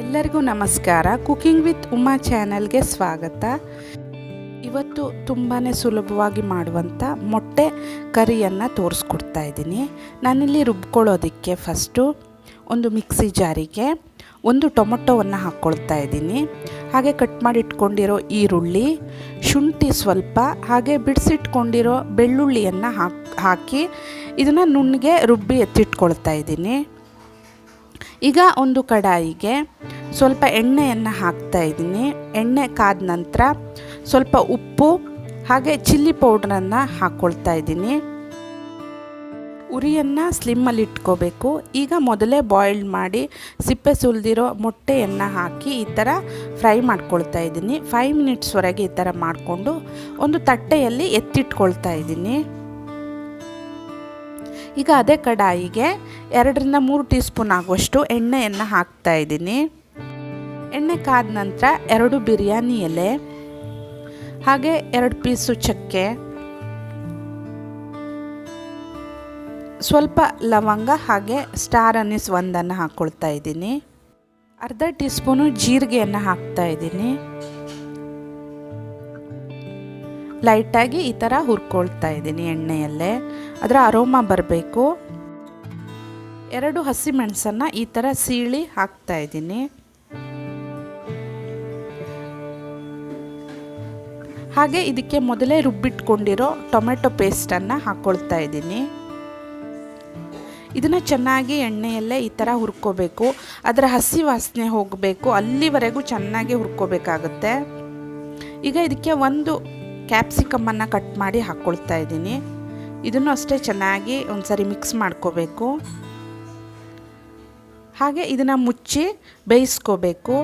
ಎಲ್ಲರಿಗೂ ನಮಸ್ಕಾರ. Cooking with Uma ಚಾನಲ್ಗೆ ಸ್ವಾಗತ. ಇವತ್ತು ತುಂಬಾ ಸುಲಭವಾಗಿ ಮಾಡುವಂಥ ಮೊಟ್ಟೆ ಕರಿಯನ್ನು ತೋರಿಸ್ಕೊಡ್ತಾ ಇದ್ದೀನಿ. ನಾನಿಲ್ಲಿ ರುಬ್ಕೊಳ್ಳೋದಕ್ಕೆ ಫಸ್ಟು ಒಂದು ಮಿಕ್ಸಿ ಜಾರಿಗೆ ಒಂದು ಟೊಮೊಟೊವನ್ನು ಹಾಕ್ಕೊಳ್ತಾ ಇದ್ದೀನಿ. ಹಾಗೆ ಕಟ್ ಮಾಡಿ ಇಟ್ಕೊಂಡಿರೋ ಈರುಳ್ಳಿ, ಶುಂಠಿ ಸ್ವಲ್ಪ, ಹಾಗೆ ಬಿಡಿಸಿಟ್ಕೊಂಡಿರೋ ಬೆಳ್ಳುಳ್ಳಿಯನ್ನು ಹಾಕಿ ಹಾಕಿ ಇದನ್ನು ನುಣ್ಣಗೆ ರುಬ್ಬಿ ಎತ್ತಿಟ್ಕೊಳ್ತಾ ಇದ್ದೀನಿ. ಈಗ ಒಂದು ಕಡಾಯಿಗೆ ಸ್ವಲ್ಪ ಎಣ್ಣೆಯನ್ನು ಹಾಕ್ತಾ ಇದ್ದೀನಿ. ಎಣ್ಣೆ ಕಾದ ನಂತರ ಸ್ವಲ್ಪ ಉಪ್ಪು, ಹಾಗೆ ಚಿಲ್ಲಿ ಪೌಡ್ರನ್ನು ಹಾಕ್ಕೊಳ್ತಾ ಇದ್ದೀನಿ. ಉರಿಯನ್ನು ಸ್ಲಿಮ್ಮಲ್ಲಿ ಇಟ್ಕೋಬೇಕು. ಈಗ ಮೊದಲೇ ಬಾಯ್ಲ್ಡ್ ಮಾಡಿ ಸಿಪ್ಪೆ ಸುಲಿದಿರೋ ಮೊಟ್ಟೆಯನ್ನು ಹಾಕಿ ಈ ಥರ ಫ್ರೈ ಮಾಡ್ಕೊಳ್ತಾ ಇದ್ದೀನಿ. ಫೈವ್ ಮಿನಿಟ್ಸ್ವರೆಗೆ ಈ ಥರ ಮಾಡಿಕೊಂಡು ಒಂದು ತಟ್ಟೆಯಲ್ಲಿ ಎತ್ತಿಟ್ಕೊಳ್ತಾ ಇದ್ದೀನಿ. ಈಗ ಅದೇ ಕಡಾಯಿಗೆ ಎರಡರಿಂದ ಮೂರು ಟೀ ಸ್ಪೂನ್ ಆಗುವಷ್ಟು ಎಣ್ಣೆಯನ್ನು ಹಾಕ್ತಾ ಇದ್ದೀನಿ. ಎಣ್ಣೆ ಕಾದ ನಂತರ ಎರಡು ಬಿರಿಯಾನಿ ಎಲೆ, ಹಾಗೆ ಎರಡು ಪೀಸು ಚಕ್ಕೆ, ಸ್ವಲ್ಪ ಲವಂಗ ಹಾಗೆ ಸ್ಟಾರ್ ಅನಿಸ್ ಒಂದನ್ನು ಹಾಕ್ಕೊಳ್ತಾ ಇದ್ದೀನಿ. ಅರ್ಧ ಟೀ ಸ್ಪೂನು ಜೀರಿಗೆಯನ್ನು ಹಾಕ್ತಾ ಇದ್ದೀನಿ. ಲೈಟಾಗಿ ಈ ಥರ ಹುರ್ಕೊಳ್ತಾ ಇದ್ದೀನಿ ಎಣ್ಣೆಯಲ್ಲೇ. ಅದರ ಅರೋಮ ಬರಬೇಕು. ಎರಡು ಹಸಿ ಮೆಣಸನ್ನು ಈ ಥರ ಸೀಳಿ ಹಾಕ್ತಾ ಇದ್ದೀನಿ. ಹಾಗೆ ಇದಕ್ಕೆ ಮೊದಲೇ ರುಬ್ಬಿಟ್ಕೊಂಡಿರೋ ಟೊಮೆಟೊ ಪೇಸ್ಟನ್ನು ಹಾಕ್ಕೊಳ್ತಾ ಇದ್ದೀನಿ. ಇದನ್ನು ಚೆನ್ನಾಗಿ ಎಣ್ಣೆಯಲ್ಲೇ ಈ ಥರ ಹುರ್ಕೋಬೇಕು. ಅದರ ಹಸಿ ವಾಸನೆ ಹೋಗಬೇಕು. ಅಲ್ಲಿವರೆಗೂ ಚೆನ್ನಾಗಿ ಹುರ್ಕೋಬೇಕಾಗುತ್ತೆ. ಈಗ ಇದಕ್ಕೆ ಒಂದು ಕ್ಯಾಪ್ಸಿಕಮ್ಮನ್ನು ಕಟ್ ಮಾಡಿ ಹಾಕ್ಕೊಳ್ತಾ ಇದ್ದೀನಿ. ಇದನ್ನು ಅಷ್ಟೇ ಚೆನ್ನಾಗಿ ಒಂದ್ಸರಿ ಮಿಕ್ಸ್ ಮಾಡ್ಕೋಬೇಕು. ಹಾಗೆ ಇದನ್ನು ಮುಚ್ಚಿ ಬೇಯಿಸ್ಕೋಬೇಕು.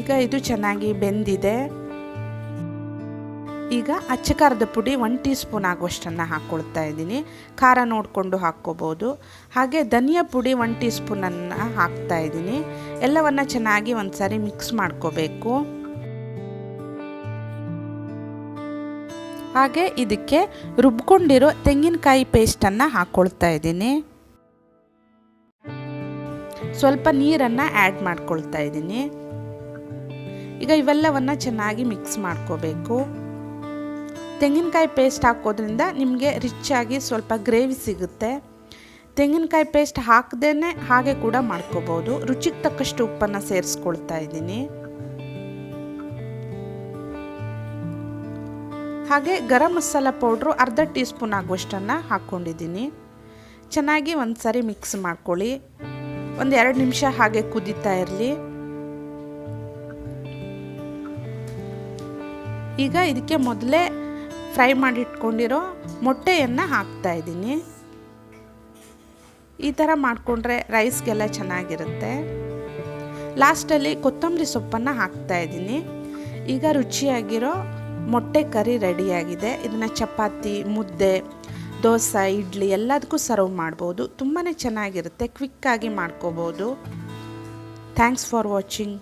ಈಗ ಇದು ಚೆನ್ನಾಗಿ ಬೆಂದಿದೆ. ಈಗ ಅಚ್ಚ ಖಾರದ ಪುಡಿ ಒನ್ ಟೀ ಸ್ಪೂನ್ ಆಗುವಷ್ಟನ್ನು ಹಾಕ್ಕೊಳ್ತಾ ಇದ್ದೀನಿ. ಖಾರ ನೋಡಿಕೊಂಡು ಹಾಕ್ಕೋಬೋದು. ಹಾಗೆ ಧನಿಯಾ ಪುಡಿ ಒನ್ ಟೀ ಸ್ಪೂನನ್ನು ಹಾಕ್ತಾ ಇದ್ದೀನಿ. ಎಲ್ಲವನ್ನು ಚೆನ್ನಾಗಿ ಒಂದು ಸಾರಿ ಮಿಕ್ಸ್ ಮಾಡ್ಕೋಬೇಕು. ಹಾಗೆ ಇದಕ್ಕೆ ರುಬ್ಕೊಂಡಿರೋ ತೆಂಗಿನಕಾಯಿ ಪೇಸ್ಟನ್ನು ಹಾಕ್ಕೊಳ್ತಾ ಇದ್ದೀನಿ. ಸ್ವಲ್ಪ ನೀರನ್ನು ಆ್ಯಡ್ ಮಾಡ್ಕೊಳ್ತಾ ಇದ್ದೀನಿ. ಈಗ ಇವೆಲ್ಲವನ್ನು ಚೆನ್ನಾಗಿ ಮಿಕ್ಸ್ ಮಾಡ್ಕೋಬೇಕು. ತೆಂಗಿನಕಾಯಿ ಪೇಸ್ಟ್ ಹಾಕೋದ್ರಿಂದ ನಿಮಗೆ ರಿಚ್ ಆಗಿ ಸ್ವಲ್ಪ ಗ್ರೇವಿ ಸಿಗುತ್ತೆ. ತೆಂಗಿನಕಾಯಿ ಪೇಸ್ಟ್ ಹಾಕದೇ ಹಾಗೆ ಕೂಡ ಮಾಡ್ಕೋಬೋದು. ರುಚಿಗೆ ತಕ್ಕಷ್ಟು ಉಪ್ಪನ್ನು ಸೇರಿಸ್ಕೊಳ್ತಾ ಇದ್ದೀನಿ. ಹಾಗೆ ಗರಂ ಮಸಾಲ ಪೌಡ್ರು ಅರ್ಧ ಟೀ ಸ್ಪೂನ್ ಆಗುವಷ್ಟನ್ನು ಹಾಕ್ಕೊಂಡಿದ್ದೀನಿ ಚೆನ್ನಾಗಿ ಒಂದು ಸಾರಿ ಮಿಕ್ಸ್ ಮಾಡ್ಕೊಳ್ಳಿ. ಒಂದು ಎರಡು ನಿಮಿಷ ಹಾಗೆ ಕುದೀತಾ ಇರಲಿ. ಈಗ ಇದಕ್ಕೆ ಮೊದಲೇ ಫ್ರೈ ಮಾಡಿಟ್ಕೊಂಡಿರೋ ಮೊಟ್ಟೆಯನ್ನು ಹಾಕ್ತಾ ಇದ್ದೀನಿ. ಈ ಥರ ಮಾಡಿಕೊಂಡ್ರೆ ರೈಸ್ಗೆಲ್ಲ ಚೆನ್ನಾಗಿರುತ್ತೆ. ಲಾಸ್ಟಲ್ಲಿ ಕೊತ್ತಂಬರಿ ಸೊಪ್ಪನ್ನು ಹಾಕ್ತಾ ಇದ್ದೀನಿ. ಈಗ ರುಚಿಯಾಗಿರೋ ಮೊಟ್ಟೆ ಕರಿ ರೆಡಿಯಾಗಿದೆ. ಇದನ್ನು ಚಪಾತಿ, ಮುದ್ದೆ, ದೋಸೆ, ಇಡ್ಲಿ ಎಲ್ಲದಕ್ಕೂ ಸರ್ವ್ ಮಾಡ್ಬೋದು. ತುಂಬಾ ಚೆನ್ನಾಗಿರುತ್ತೆ. ಕ್ವಿಕ್ಕಾಗಿ ಮಾಡ್ಕೋಬೋದು. Thanks for watching